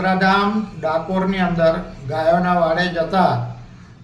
યાત્રાધામ ડાકોરની અંદર ગાયોના વાડે જતા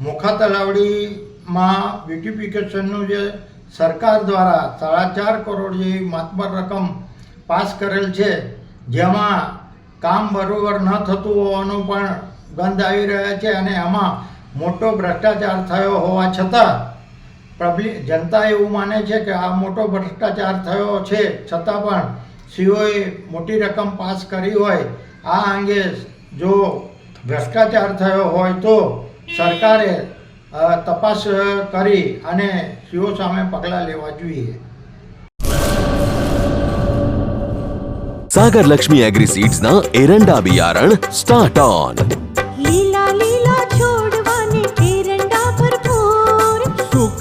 મુખા તલાવડીમાં બ્યુટિફિકેશનનું જે સરકાર દ્વારા સાડા ચાર કરોડ જેવી માતબર રકમ પાસ કરેલ છે, જેમાં કામ બરોબર ન થતું હોવાનું પણ ગંધ આવી રહ્યા છે અને એમાં મોટો ભ્રષ્ટાચાર થયો હોવા છતાં પબ્લિક જનતા એવું માને છે કે આ મોટો ભ્રષ્ટાચાર થયો છે, છતાં પણ સીઓએ મોટી રકમ પાસ કરી હોય, આ અંગે જો ભ્રષ્ટાચાર થયો હોય તો સરકારે તપાસ કરી અને સીઓ સામે પગલાં લેવા જોઈએ. સાગર લક્ષ્મી એગ્રી એગ્રીસીડ્સના એરંડા બિયારણ સ્ટાર્ટ ઓન.